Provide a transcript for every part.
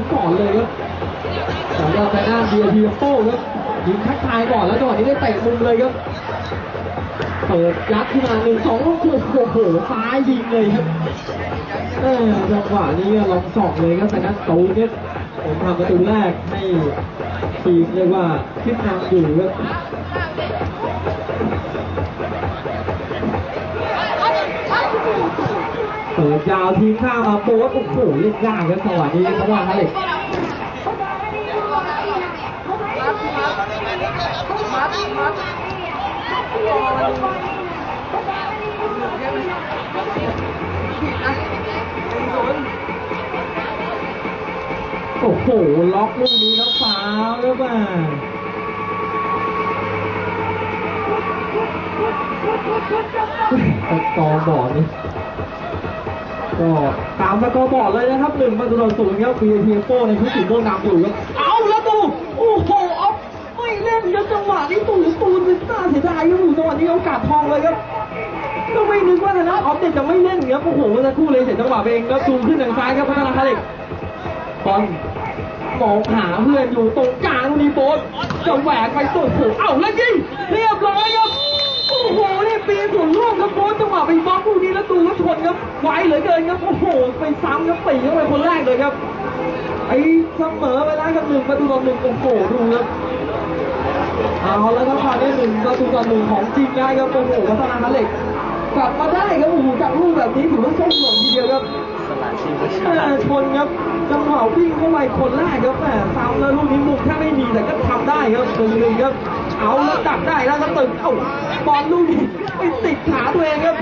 งก่อนเลยครับสำหรับทางด้านเบียร์ทียโป้ครับยิงทักทายก่อนแล้วจังหวะนี้ได้เตะมุมเลยครับ เปิดยัดขึ้นมาหนึ่งสองลูกโอ้โหซ้ายยิงเลยครับจังหวะนี้ลองสอกเลยครับแต่นั้นตูนเนี่ยผมทำประตูแรกให้ทีมเรียกว่าขึ้นนำอยู่ครับ ปิดยาวทีมข้ามาโป๊ตโอ้โหเล่นยากครับจังหวะนี้จังหวะนั้นเลยโอ้โหล็อกลูกนี้แล้วฟาวแล้วมาตะกอบอกนี่ ก็ตามตะกอบอกเลยนะครับหนึ่งประตูต่อศูนย์ครับพีเอโป้ในชุดสีม่วงนำอยู่ครับเอาแล้วตูโอ้โหออฟไม่เล่นครับจังหวะนี้ตูตูนเป็นน่าเสียดายครับอยู่จังหวะนี้โอกาสทองเลยครับก็ไม่นึกว่าทางด้าออฟเนี่ยจะไม่เล่นครับโอ้โหเมื่อสักครู่เลยเสียจังหวะเองครับซูมขึ้นทางซ้ายครับพัฒนาคาเล็กบอลมองหาเพื่อนอยู่ตรงกลางลูกนี้โบสจะแหวกไปสุดโอ้เอ้าแล้วยิงเรียบร้อยครับ โอ้โหนี่ปีนส่วนร่วมครับโบส จังหวะไปบล็อกลูกนี้แล้วตูแล้วชนครับไวเหลือเกินครับโอ้โหไปซ้ำครับปีเข้าไปคนแรกเลยครับไอ้เสมอไปแล้วครับหนึ่งประตูต่อหนึ่งโอ้โหดูครับเอาแล้วครับคราวนี้หนึ่งประตูต่อหนึ่งของจริงได้ครับโอ้โหพัฒนาเหล็กกลับมาได้ครับโอ้โหจากลูกแบบนี้ถือว่าส้มหล่นทีเดียวครับสละชีวิตแม่ชนครับจังหวะวิ่งเข้าไปคนแรกครับแม่ซ้ำแล้วลูกนี้มุมแค่ไม่มีแต่ก็ทำได้ครับหนึ่งหนึ่งครับ เอาแล้วดักได้แล้วก็ตึงเอ้าบอลลูกนี้ไปติดขาตัวเองครับ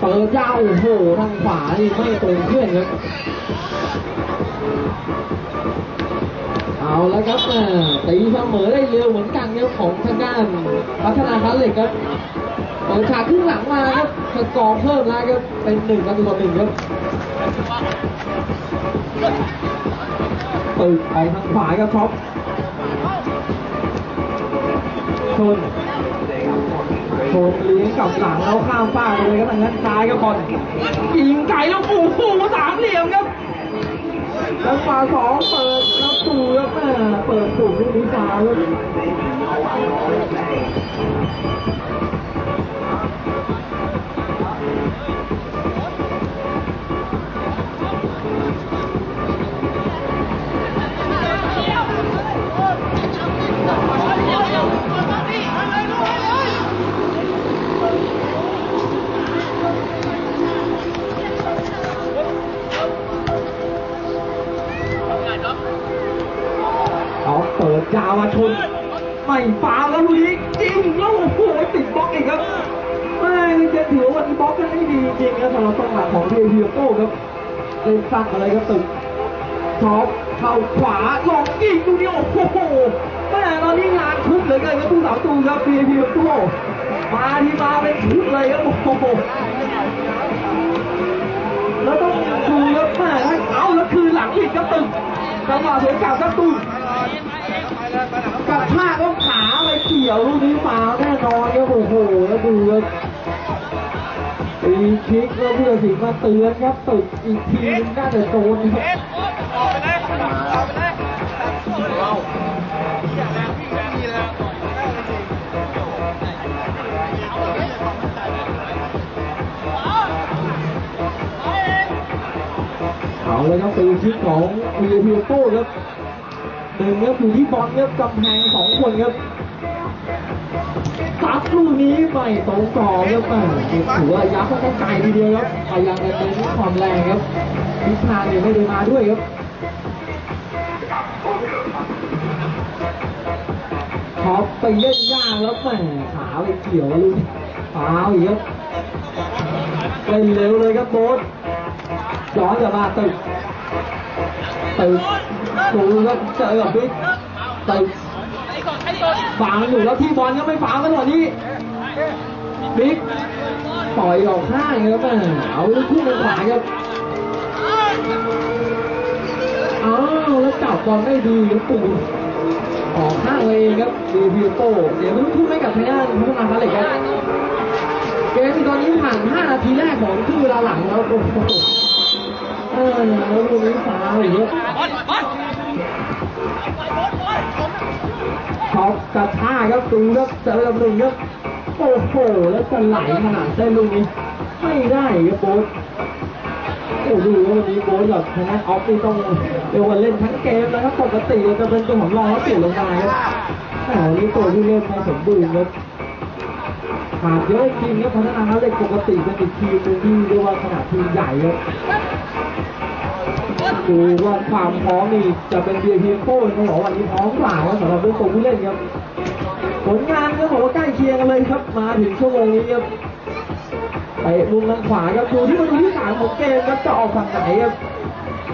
เปิดยาวโอ้โหทางขวานี่ไม่ตรงเพื่อนครับ เอาแล้วครับแม่ตีเสมอได้เร็วเหมือนกันครับของทางด้านพัฒนาคารเหล็กครับเปิดฉากครึ่งหลังมาครับสกอร์เพิ่มแล้วครับเป็นหนึ่งประตูต่อหนึ่งครับตึกไปทางขวาครับท็อปชน ชนเลี้ยงกับหลังแล้วข้ามฟากไปเลยครับทางด้านซ้ายครับอลยิงไกลแล้วโอ้โหสามเหลี่ยมครับจังหวะสองเปิดแล้วตูครับแม่เปิดสูงลูกนี้าวครับ เล่นสั้นอะไรครับตึกท็อปเข้าขวาลองยิงลูนี้โอ้โหแม่ตอนนี้งานทุบเหลือเกินครับผู้สาวตูครับเดียโต้มาที่มาเป็นชุดเลยครับโอ้โหแล้วต้องดูครับแม่เอาแล้วคือหลังอีกครับตึกจังหวะสวนกลับครับตูกับผ้าก็ขาไปเกี่ยวลูกนี้มาแน่นอนครับโอ้โหแล้วดูครับ ตีคิกแล้วเพื่อสิงมาเตือนครับตึกอีกทีนึงน่าจะโดนครับเอาเลยครับตีคิกของวีพีโต้ครับหนึ่งครับอยู่ที่บอลครับกำแพงสองคนครับ ซัดลูกนี้ไม่ตรงกรอบครับแม่ถือว่ายะค่อนข้าไกลทีเดียวครับพยายามจะเน้นความแรงครับทิศทางเนี่ยไม่ได้มาด้วยครับท็อปไปเล่นยากแล้วแหมขาไปเกี่ยวลูกฟาวอีกครับเล่นเร็วเลยครับโบ๊ทย้อนกลับมาตึกตึกดูครับเจอกับบิ๊กตึก ฝังอยู่แล้วที่บอลก็ไม่ฝังกันหรอนี่บิ๊กปล่อยออกข้างครับแม่เอาลูกคู่ทางขวาครับอ้าวแล้วจับบอลได้ดีครับปู่ออกข้างเลยเองครับดีพิวโตเดี๋ยวลูกคู่ให้กับทางด้านพัฒนาคาเหล็กครับเกมตอนนี้ผ่าน 5 นาทีแรกของครึ่งเวลาหลังแล้วโอ้โหเออแล้วลูกนี้ฟาวอีกครั ช็อปกระชากครับดูครับเจอกับหนึ่งครับโอ้โหแล้วจะไหลขนาดได้นลูกนี้ไม่ได้ครับโบ๊ทโอ้ดูวันนี้โบ๊ทกับทางด้านออฟนี่ต้องเรียกว่าเล่นทั้งเกมนะครับปกติจะเป็นตัวของรองแล้วเปลี่ยนลงมาครับแต่วันนี้ตัวที่เล่นไม่สมบูรณ์ครับขาดเยอะจริงครับพัฒนาเขาเด็กปกติเป็นอีกทีมที่เรียกว่าขนาดทีมใหญ่ครับ ดูว่าความพร้อมนี่จะเป็นเบียร์พีโป้ต้องบอกว่าวันนี้พร้อมกว่าสำหรับเรื่องตัวผู้เล่นครับ ผลงานก็บอกว่าใกล้เคียงกันเลยครับ มาถึงชั่วโมงนี้ครับไปมุมทางขวาครับดูที่ประตูที่สามของเกมครับจะออกฝั่งไหนครับ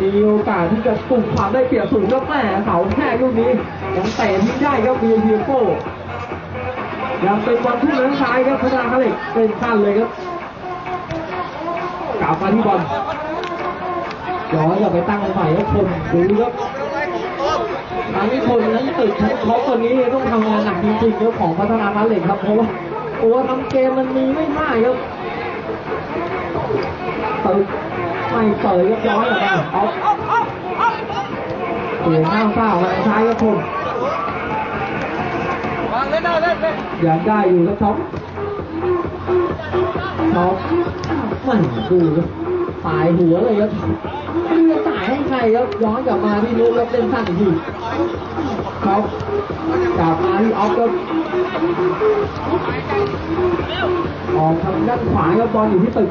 มีโอกาสที่จะปลุกความได้เปรียบสูงครับแม่เสาแค่ลูกนี้ยังเตะทิ้งได้ครับเบียร์พีโป้ยังเป็นบอลทุ่งทางซ้ายครับพัฒนาคาเล็กเป็นสั้นเลยครับกลับมาที่บอล ย้อนกลับไปตั้งใหม่แล้วชนดูครับทั้งชนทั้งตึกทั้งท็อปตัวนี้ต้องทำงานหนักจริงๆครับของพัฒนาพันเหล็กครับเพราะว่าตัวทำเกมมันมีไม่ได้ครับตึกไม่เปิดก็ย้อนกลับมาเอาเปลี่ยนข้างเปล่ามาซ้ายครับชนวางเล่นได้เล่นเล่นยังได้อยู่ครับท็อปท็อปไม่ดูครับตายหัวเลยครับไม่รู้จะจ่าย ให้ครับย้อนกลับมาที่นุ๊กแล้วเล่นสั้นอีกทีท็อปกลับมาที่ออฟครับออกทางด้านขวาครับบอลอยู่ที่ตึก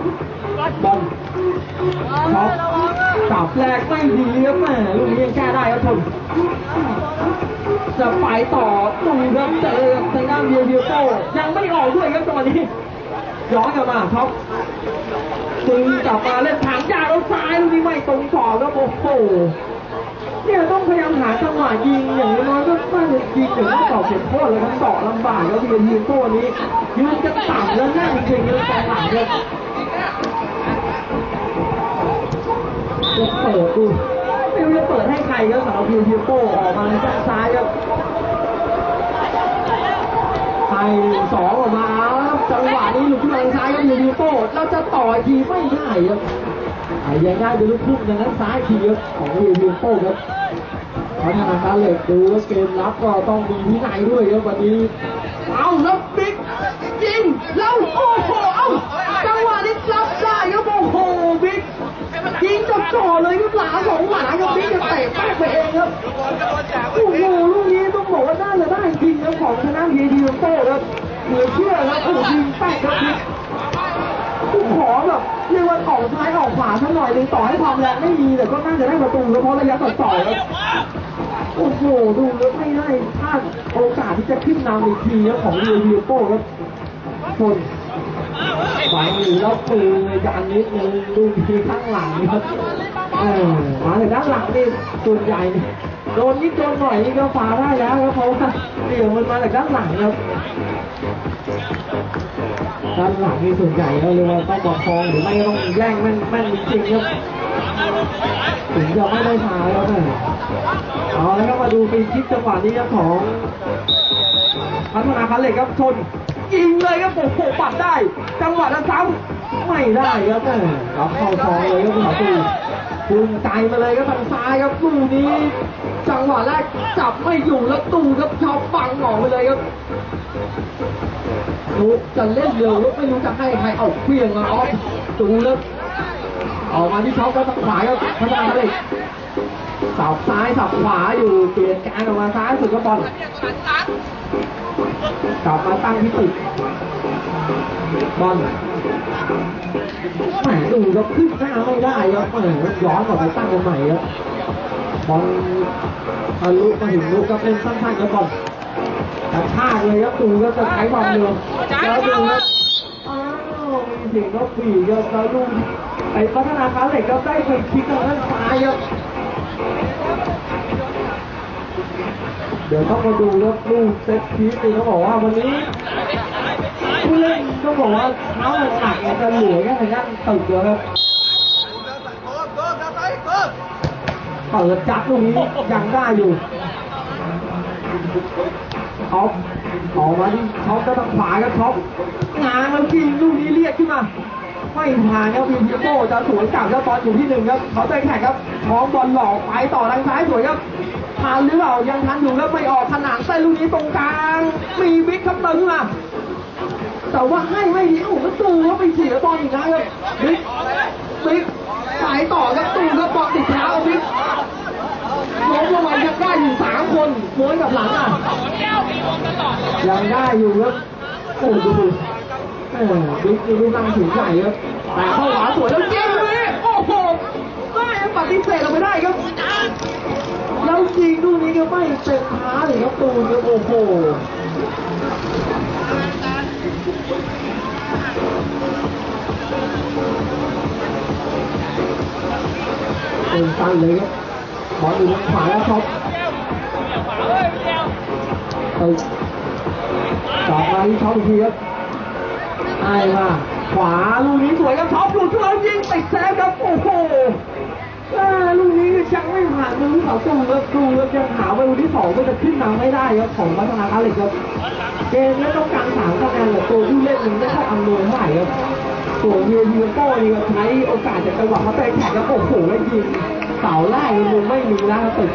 บอลท็อปจับแรกไม่ดีครับแม่ลูกนี้ยังแก้ได้ครับชนจะไปต่อตูครับเจอทางด้านเบียร์เบียโต้ยังไม่ออกด้วยครับตอนนี้ย้อนกลับมาท็อป ตึงกลับมาเล่นทางยาวแล้วซ้ายลูกนี้ไม่ตรงสอบแล้วโอ้โหเนี่ยต้องพยายามหาจังหวะยิงอย่างน้อยก็น่าจะยิงถึงต่อเก็บโทษเลยทั้งเกาะลำบากแล้วเบียร์เบียโต้นี้ยืนกันต่ำแล้วแน่นจริงๆเลยกองหลังครับจะเปิดดูไม่รู้จะเปิดให้ใครครับสำหรับยร์เบียโต้ออกมาในด้านซ้ายครับไทยสองออกมาแล้ว จังหวะนี้หลุดขึ้นมาทางซ้ายครับยูดิโต้เราจะต่ออีกทีไม่ได้ครับยังได้เป็นลูกทุ่งดังนั้นซ้ายทีครับของยูดิโต้ครับพัฒนาการเหล็กดูแล้วเกมรับก็ต้องมีวินัยด้วยครับวันนี้เอาแล้วบิ๊กยิงแล้วโอ้โหเอาจังหวะนี้รับได้ครับโอ้โหบิ๊กยิงจับจ่อเลยครับหลาสองหลาครับบิ๊กจะเตะแป๊กไปเองครับโอ้โหลูกนี้ต้องบอกว่าน่าจะได้จริงนะของชนะเยดีโต้ครับ เหลือเชื่อครับโอ้โหยิงแป๊กครับผมขอแบบเรียกว่าออกซ้ายออกขวาสักหน่อยหนึงต่อให้ความแรงไม่มีแต่ก็น่าจะได้ประตูแล้วเพราะระยะต่อต่อครับโอ้โหดูแล้วไม่ได้พลาดโอกาสที่จะขึ้นนำอีกทีครับของเยดีโต้ครับคนขวามือแล้วปืนยันนิดนึงดูทีข้างหลังครับเออมาถึงด้านหลังนี่ส่วนใหญ่โดนนิดโดนหน่อยนี่ก็ฟาได้แล้วครับเพราะว่าเดี่ยวมันมาจากด้านหลังครับ ด้านหลังนี่ส่วนใหญ่เราเรียกว่าต้องประคองหรือไม่ต้องแย่งแม่นแม่นจริงครับถึงจะไม่ได้ฟาแล้วนะเอาแล้วก็มาดูฟรีคิกจังหวะนี้ครับของพัฒนาคันเหล็กครับชนยิงเลยครับโอ้โหปัดได้ จังหวะนั้นซ้ำไม่ได้ครับแม่รับเข้าทองเลยครับคุณหมอตูภูมิใจมาเลยครับทางซ้ายครับลูกนี้ จังหวะแรกจับไม่อยู่แล้วตูครับชอบฟังออกไปเลยครับลูกจะเล่นเร็วลูกไม่รู้จะให้ใครเอาเครื่องมาออฟจูแล้วออกมาที่ช็อปก็ทางขวาครับพัฒนาเลยสับซ้ายสับขวาอยู่เปลี่ยนกลางออกมาซ้ายสุดก็บอลกลับมาตั้งที่ตึกบอลแหมดูครับขึ้นหน้าไม่ได้ครับแหมย้อนกลับไปตั้งกันใหม่ครับ บอลทะลุมาถึงลูกก็เป็นสั้นๆครับบอลกระชากเลยครับดูก็จะใช้ความเร็วแล้วดูครับอ้าวมีเสียงก็ปีกครับแล้วลูกไอ้พัฒนาการเหล็กก็ได้ไปคิกทางด้านซ้ายครับเดี๋ยวต้องมาดูครับลูกเซตพีซนี่เขาบอกว่าวันนี้ผู้เล่นต้องบอกว่าเท้าหนักๆเนี่ยจะเหลือแค่ทางด้านตึกเดียวครับ เปิดจับลูกนี้ยังได้อยู่ท็อปออกมาที่ท็อปก็ต้องขวาครับท็อปงานแล้วจริงลูกนี้เรียกขึ้นมาไม่ผ่านครับวีพีโป้จะสวนกลับแล้วบอลอยู่ที่หนึ่งครับเขาเตะแข่งครับท้องบอลหลอกไปต่อทางซ้ายสวยครับทันหรือเปล่ายังทันอยู่แล้วไม่ออกขนานเส้ลูกนี้ตรงกลางมีบิ๊กครับตึงมาแต่ว่าให้ไม่ดีโอ้โหตูว่าไปเสียบอลอีกนะครับบิ๊กบิ๊กสายต่อครับตูครับบอลติด ล้มลงมายังได้อยู่สามคนม้วนกับหลังอะยังได้อยู่ครับโอ้โหดูเออบิ๊กนี่รูปร่างสูงใหญ่ครับแต่เข้าขวาสวยแล้วยิงเลยโอ้โหไม่ปฏิเสธเราไม่ได้ครับแล้วยิงลูกนี้ก็ไม่เต็มท้าเลยครับตูนครับโอ้โหเป็นสั้นเลยครับ บอลอยู่ทางขวาแล้วครับเออต่อมาที่ช็อปอีกทีครับไอ้มาขวาลูกนี้สวยครับช็อปหลุดแล้วยิงติดแซฟครับโอ้โหลูกนี้ยังไม่ผ่านมือที่เขาตูครับดูครับยังหาไปลูกที่สองก็จะขึ้นนำไม่ได้ครับของพัฒนากาเล็กครับเกมนี้ต้องการสามคะแนนแต่ตัวผู้เล่นมันไม่ค่อยอำนวยเท่าไหร่ครับ ส่วนเฮียยูโก้นี่ก็ใช้โอกาสจากจังหวะเขาเตะแข่งแล้วโอ้โหแล้วยิงเสาแรกยังไม่มีนะครับตึก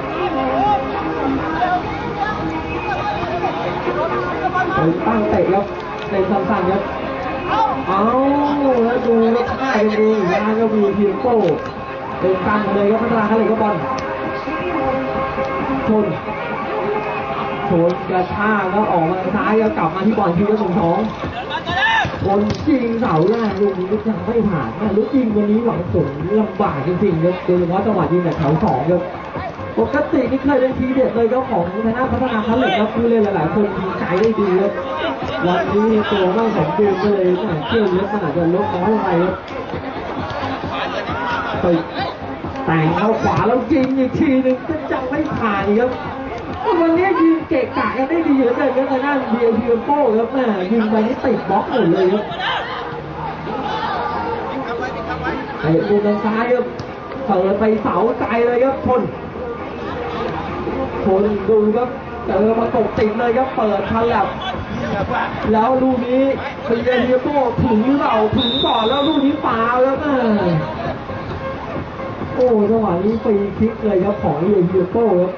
ตั้งเตะครับเป็นสั้นๆครับเอาแล้วดูแล้วง่ายกันเองนะก็มีเฮียโก้เป็นตั้งเลยครับพัฒนาเขาเลยก็บอลชนโชนกระชากแล้วออกมาซ้ายแล้วกลับมาที่บอลทีละสองสอง คนยิงเสาแรกลูกนี้ก็ยังไม่ผ่านนะลูกยิงวันนี้หวังผลลำบากจริงๆครับโดยเฉพาะจังหวะยิงแบบแถวสองครับปกตินี่เคยเป็นทีเด็ดเลยครับของทางด้าพัฒนาคันเหล็กครับผู้เล่นหลายๆคนยิงใจได้ดีครับวันนี้ตัวไม่สมบูรณ์ก็เลยแหม่เที่ยวเล็กมันอาจจะลดน้อยลงไปครับแต่งเข้าขวาแล้วยิงอีกทีหนึงก็ยังไม่ผ่านครับ วันนี้ยิงเกะกะกันได้ดีเหลือเกินครับทางด้านเบียร์พีโป้ครับแม่ยิงไปนี่ติดบล็อกหมดเลยครับไอ้มุมทางซ้ายครับเปิดไปเสาไกลเลยครับชนชนดูครับเจอมาตกติดเลยครับเปิดทันแล้วแล้วลูกนี้เบียร์พีโป้ถึงหรือเปล่าถึงก่อนแล้วลูกนี้ฟาวแล้วแม่โอ้จังหวะนี้ฟรีคิกเลยครับของเบียร์พีโป้ครับ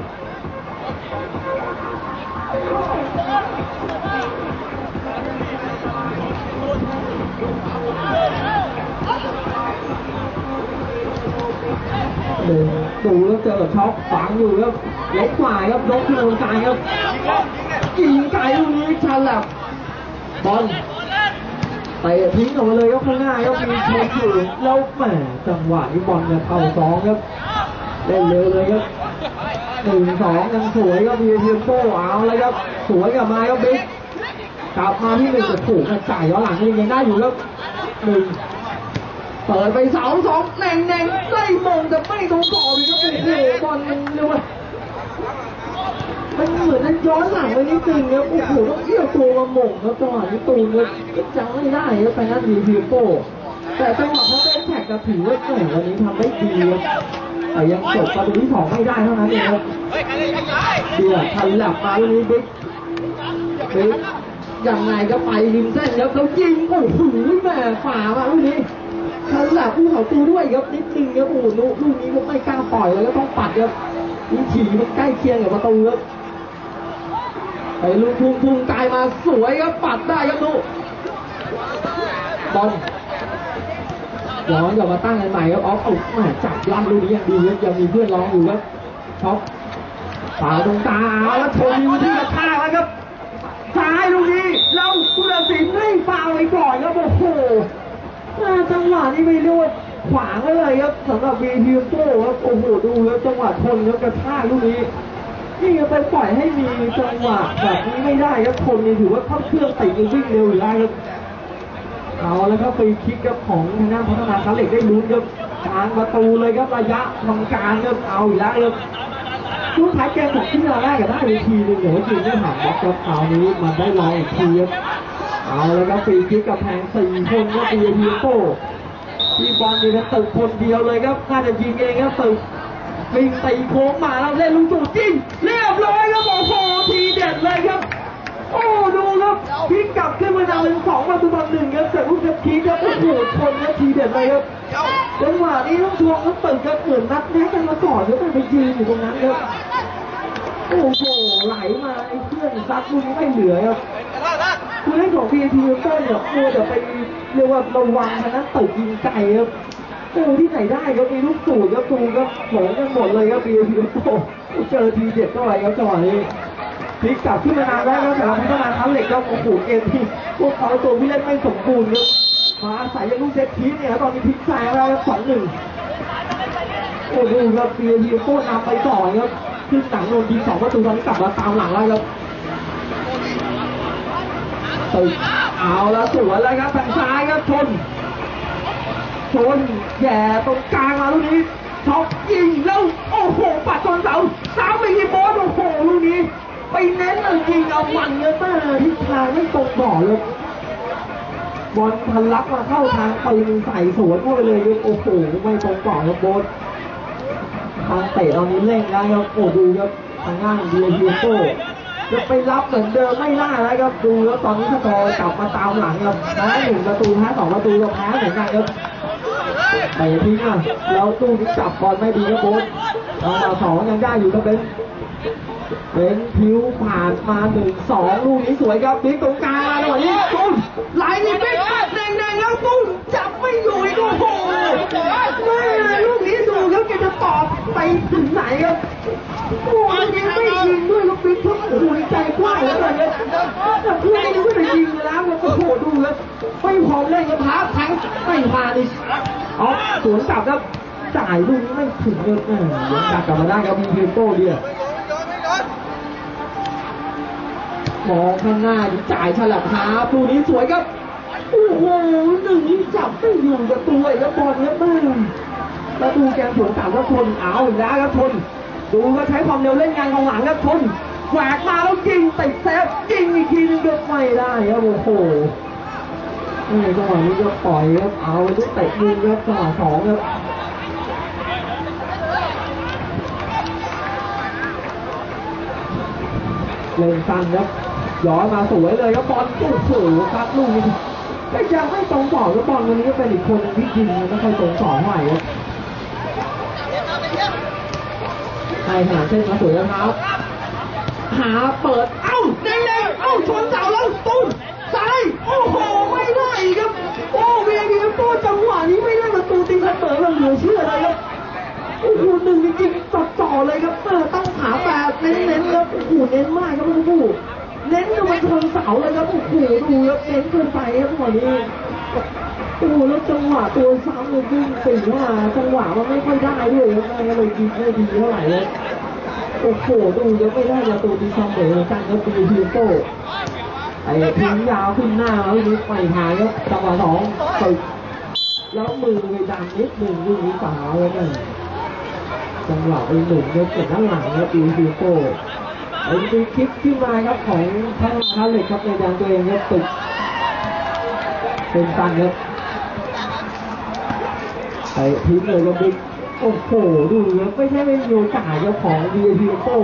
หนึ่งดูแล้วเจอช็อปฝังอยู่ครับเล็กกว่าครับยกขึ้นตรงกลางครับยิงไกลลูกนี้ชันแหลบบอลเตะทิ้งออกมาเลยครับข้างหน้าครับมีชนอยู่แล้วแหมจังหวะนี้บอลเนี่ยเข้าสองครับเล่นเร็วเลยครับหนึ่งสองยังสวยครับมีเทียมโป้เอาเลยครับสวยกลับมาครับบิ๊กกลับมาที่หนึ่งจะถูกกระจายย้อนหลังยังได้อยู่ครับหนึ่ง เปิดไปเสาสองแหน่งแหน่งไล่มงแต่ไม่ตรงกรอบเลยครับโอ้โหบอลมันเรียกว่ามันเหมือนนั้นย้อนหลังไปนิดนึงครับโอ้โหต้องเอี้ยวตัวมาหม่งครับจังหวะนี้ตูนครับจังไม่ได้ครับไปนั่นดีพีโป้แต่จังหวะเขาเป็นแท็กกับถือว่าแหมวันนี้ทำได้ดีครับแต่ยังจบประตูที่สองไม่ได้เท่านั้นเองครับเดี๋ยวทันหลับมาวันนี้บิ๊กบิ๊กยังไงก็ไปริมเส้นครับแล้วยิงโอ้โหแม่ฝ่ามาลูกนี้ ทันหลับผู้เขาตูด้วยครับนิดนึงครับโอ้ลูกลูกนี้ก็ไม่กล้าปล่อยแล้วก็ต้องปัดครับวิถีมันใกล้เคียงกับประตูครับไปลูกทุ่งทุ่งกายมาสวยครับปัดได้ครับลูกบอลย้อนกลับมาตั้งกันใหม่ครับออฟเอาแหมจับลั่นลูกนี้ยังดีครับยังมีเพื่อนร้องอยู่ครับช็อปฝ่าตรงตาแล้วชนอยู่ที่กระชากแล้วครับซ้ายลูกนี้แล้วผู้ตัดสินให้ฟาวไปก่อนครับโอ้โห อ่าจังหวะนี้ไม่เรียกว่าขวางไว้เลยครับสำหรับบีทีมโต้ครับโอ้โหดูแล้วจังหวะชนครับกระชากลูกนี้นี่ไปปล่อยให้มีจังหวะแบบนี้ไม่ได้ครับชนนี่ถือว่าเข้าเครื่องติดวิ่งเร็วอยู่แล้วครับเอาแล้วครับฟรีคิกครับของทางด้านพัฒนาคาเหล็กได้ลุ้นครับกลางประตูเลยครับระยะทำการครับเอาอีกแล้วครับช่วงท้ายเกมของที่เราแรกกับได้เวทีหนึ่งเดี๋ยวจีนได้ผ่านบล็อกครับคราวนี้มันได้ลองอีกทีครับ เอาแล้วครับฟรีคิกกับแพงสี่คนก็ตีทีโป้ที่บอลนี่เป็นตึกคนเดียวเลยครับน่าจะยิงเองครับตึกวิ่งตีโค้งมาแล้วเล่นลูกสูตรจริงเรียบร้อยครับโอ้โหทีเด็ดเลยครับ โอ้ดูครับพลิกกลับขึ้นมานำเป็นสองประตูต่อหนึ่งครับจากลูกเซฟทีครับโอ้โหชนครับทีเด็ดเลยครับจังหวะนี้ต้องทวงครับตึกครับเหมือนนัดแนะกันมาก่อนแล้วมันไปยืนอยู่ตรงนั้นครับ โอ้โหไหลมาไอ้เพื่อนซัดลูกนี้ไม่เหลือครับคือให้ของพีทีต้นเนี่ยมัวแต่ไปเรียกว่าระวังนั้นตึกยิงไกลครับโอ้ที่ไหนได้ครับมีลูกสูตรครับตูครับโหงกันหมดเลยครับพีทีโต้เจอทีเด็ดเข้าไปครับจังหวะนี้พลิกกลับขึ้นมานานแล้วครับแต่เราพัฒนาทั้งเหล็กครับโอ้โหเกมที่พวกเขาตัวผู้เล่นไม่สมบูรณ์ครับมาอาศัยยังลูกเซตทีเนี่ยตอนนี้พลิกแซงแล้วครับสองหนึ่งโอ้โหครับเปียร์ฮีโก้นำไปต่อครับ ขึ้นหลังโดนทีสองประตูตอนนี้กลับมาตามหลังแล้วครับตึกเอาแล้วสวนแล้วครับทางซ้ายครับชนชนแย่ตรงกลางมาลูกนี้ช็อปยิงแล้วโอ้โหปัดชนเสาสามไปที่โบอสโอ้โหลูกนี้ ไปเน้นเอายิงเอามันเยอะมากทิศทางไม่ตรงบ่อเลยบอลทันลักมาเข้าทางปืนใส่สวนเข้าไปเลยโอ้โหไม่ตรงบ่อครับโบส ทางเตะตอนนี้เร่งแล้วครับโอ้ดูครับทางง่างเดียเดียโก้จะไปรับเหมือนเดิมไม่ได้แล้วครับดูแล้วตอนนี้ถ้าต่อกลับมาตามหลังครับแพ้หนึ่งประตูแพ้สองประตูก็แพ้เหมือนกันครับไปทิ้งอะแล้วตู้นี้จับบอลไม่ดีครับโบ๊ทเอามาสองยังได้อยู่ครับเบนเป็นผิวผ่านมาหนึ่งสองลูกนี้สวยครับบิ๊กตรงกลางมาจังหวะนี้ตุ้มไหลนี่บิ๊กแดงๆแล้วตุ้มจับไม่อยู่อีกโอ้โหแม่ลูก นี้ดูครับแกจะตอบไปถึงไหนครับโอ้ยยังไม่ยิงด้วยลูกบิ๊กทุกโอ้โหใจกว้างเลือเกินครับแต่เพื่อนยังไม่ได้ยิงเลยแล้วครับโอ้โหดูแล้วไม่พร้อมเล่นครับพาแทงไม่ผ่านอีกเอสวนกลับครับจ่ายลูกนี้ไม่ถึงเลยแม่เลยกลับกลับมาได้ครับมีเพียโต้เดียวมองข้างหน้าดิจ่ายฉลับหาลูกนี้สวยครับโอ้โหหนึ่งนี้จับไม่อยู่กับตัวแล้วบอลครับแม่ แล้วดูแกมสวนกลับก็ชนเอาอีกแล้วครับชนดูก็ใช้ความเร็วเล่นงานของหลังครับชนแหวกมาแล้วยิงติดเซฟยิงอีกทีนึงก็ไม่ได้ครับโอ้โหนี่จังหวะนี้ก็ปล่อยครับเอาลูกเตะยิงครับจังหวะสองครับเล่นสั้นครับย้อนมาสวยเลยครับบอลโอ้โหครับลูกนี้ก็ยังไม่ตรงต่อครับบอลวันนี้ก็เป็นอีกคนที่ยิงไม่ค่อยตรงต่อเท่าไหร่ครับ ให้หาเส้นมาสวยแล้วครับ หาเปิด เอ้าเด้งๆเอ้าชนเสาแล้วตุ้มซ้าย โอ้โห ไม่ได้อีกครับ โอ้เวียดีโต้จังหวะนี้ไม่ได้ประตูตีเสมอเราเหลือเชื่อเลยครับ โอ้โหหนึ่งจริงๆตัดต่อเลยครับเออตั้งขาแบบเน้นๆครับโอ้โหเน้นมากครับลูกเน้นจนมันชนเสาเลยครับโอ้โหดูครับเน้นเกินไปครับหวะนี้ โอ้โหแล้วจังหวะตัวซ้ำเลยยิงตีเข้ามาจังหวะมันไม่ค่อยได้ด้วยครับไม่เลยยิงไม่ดีเท่าไหร่เลยโอ้โหดูยังไม่ได้ประตูดีเสมอกันครับปีพีโต้ไอ้ทิ้งยาวขึ้นหน้าแล้วนี้ไม่หายครับจังหวะสองตึกแล้วมือไปดันนิดหนึ่งลูกนี้ฝาเลยเนี่ยจังหวะไอ้หนุ่มเนี่ยเก็บด้านหลังครับปีพีโต้ไอ้ดูคลิปขึ้นมาครับของทั้งท่าเหล็กครับในดันตัวเองครับตึกเป็นตันครับ ไปทิ้งเลยครับบิ๊กโอ้โหดูครับไม่ใช่ไม่มีโอกาสเจ้าของ VIP โต้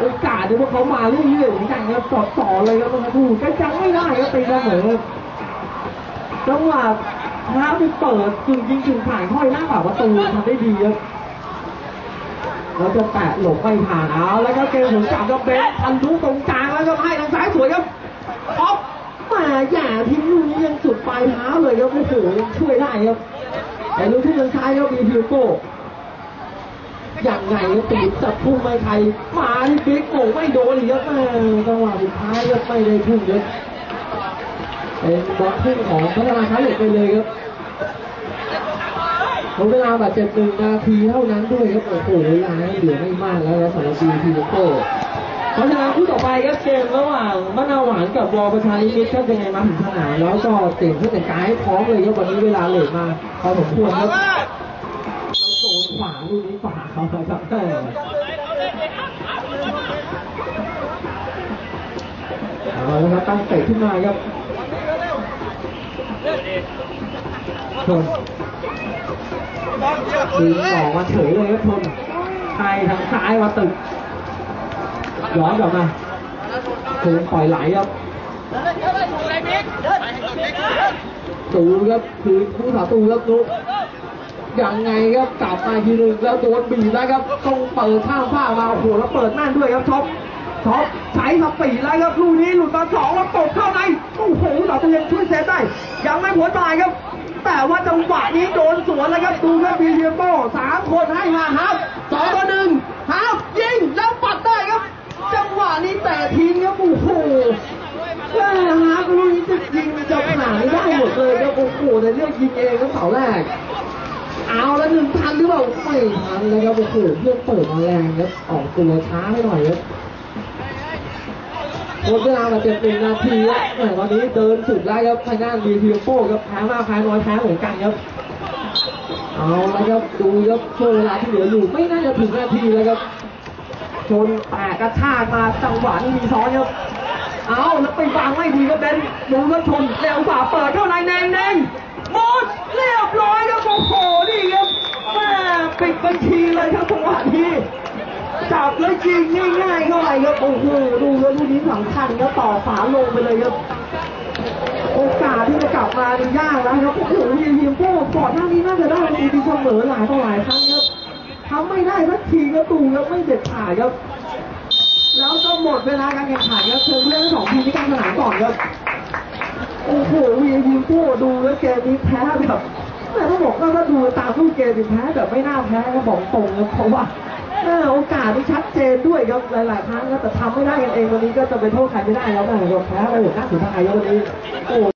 โอกาสที่พวกเขามาลูกนี้เลยเหมือนกันครับสอดต่อเลยครับดูก็ยังไม่ได้ครับตีเสมอจังหวะน้ำไปเปิดกึ่งยิงกึ่งผ่านค่อยหน้าป่าประตูทำได้ดีครับแล้วจะแตะหลบไม่ผ่านเอาแล้วก็เกมถึงจับกับเบนทันทุตรงกลางแล้วก็ให้ทางซ้ายสวยครับออฟมาอย่าทิ้งลูกนี้ยังสุดปลายเท้าเลยครับโอ้โหช่วยได้ครับ แต่ลูกที่ทางซ้ายก็มีพิวโก้อย่างไงตีจับพุ่งไม่ใครมาที่บิ๊กโอ้ไม่โดนอีกครับจังหวะสุดท้ายก็ไม่ได้พุ่งเยอะเป็นบอลพุ่งของพัฒนาคาเหล็กไปเลยครับเขาเวลาบาดเจ็บหนึ่งนาทีเท่านั้นด้วยครับโอ้โหเวลาเหลือไม่มากแล้วสำหรับบีพีโก้ เพราะฉะนั้นคู่ต่อไปครับเกมระหว่างมะนาวหวานกับวอประชานิมิตครับยังไงมาถึงสนามแล้วก็เตรียมเพื่อแต่งกายพร้อมเลยครับวันนี้เวลาเหลือมาพอสมควรครับแล้วโดนขวาลูกนี้ขวาเขาครับแต่เอาละครับตั้งเตะขึ้นมาครับชนดึงออกมาเฉยเลยครับชนไทยทางซ้ายมาตึก ย้อนกลับมาชนปล่อยไหลครับตูครับคือผู้สาตูครับนุยังไงครับกลับมาทีหนึ่งแล้วโดนบีบแล้วครับต้องเปิดข้างผ้ามาโอ้โหแล้วเปิดม่นด้วยครับช็อปช็อปใช้สปีดแล้วครับลูกนี้หลุดมาสองแล้วตกเข้าในโอ้โหสาวตะเยนช่วยเซฟได้ ยังไม่หัวตายครับ แต่ว่าจังหวะนี้โดนสวนแล้วครับดูครับบีเทียโป้สามคนให้มาฮับสองต่อหนึ่งฮับยิงแล้วปัดได้ครับ จังห วะนี้แต่ทิ้งครับโอ้โหแม่ฮะลูกนี้จะยิงจะผ่านไม่ได้หมดเลยครับโอ้โหในเรื่องยิงเองครับเสาแรก เอาแล้วหนึ่งทันหรือเปล่าไม่ทันเลยครับโอ้โหเพื่อนเปิดมาแรงครับออกตัวช้าให้หน่อยครับหมดเวลามาเต็มหนึ่งนาทีแล้วแหมตอนนี้เดินสุดแล้วครับทางด้านบีพีโป้ครับแพ้มากแพ้น้อยแพ้เหมือนกันครับเอาแล้วครับดูครับช่วงเวลาที่เหลืออยู่ไม่น่าจะถึงนาทีเลยครับ ชนแตกกระชากมาจังหวะนี้มีซ้อนครับเอาแล้วไปวางไม่ดีครับเบนดูแล้วชนเร็วกว่าเปิดเข้าในแนงแนงหมดเรียบร้อยครับโอ้โหนี่ครับแม่ปิดบัญชีเลยครับจังหวะนี้จับแล้วยิงง่ายๆเข้าไปครับโอ้โหดูแล้วลูกนี้สำคัญครับต่อฝาลงไปเลยครับโอกาสที่จะกลับมานี่ยากแล้วครับโอ้โหทีมพวกก่อนหน้านี้น่าจะได้ประตูตีเสมอหลายต่อหลายครั้งครับ ทำไม่ได้สักทีก็ตูครับไม่เด็ดขาดครับ แล้วก็หมดเวลาการแข่งขันครับเชิญผู้เล่นทั้งสองทีมที่กลางสนามก่อนครับโอ้โหวีทีมพวกดูแล้วเกมนี้แพ้แบบแต่ต้องบอกว่าถ้าดูตามรูปเกมีแพ้แบบไม่น่าแพ้ก็บอกตรงครับเพราะว่าโอกาสที่ชัดเจนด้วยครับหลายๆครั้งแต่ทำไม่ได้กันเองวันนี้ก็จะไปโทษใครไม่ได้แล้วนะเราแพ้ไปหมดหน้าสุดท้ายวันนี้โอ้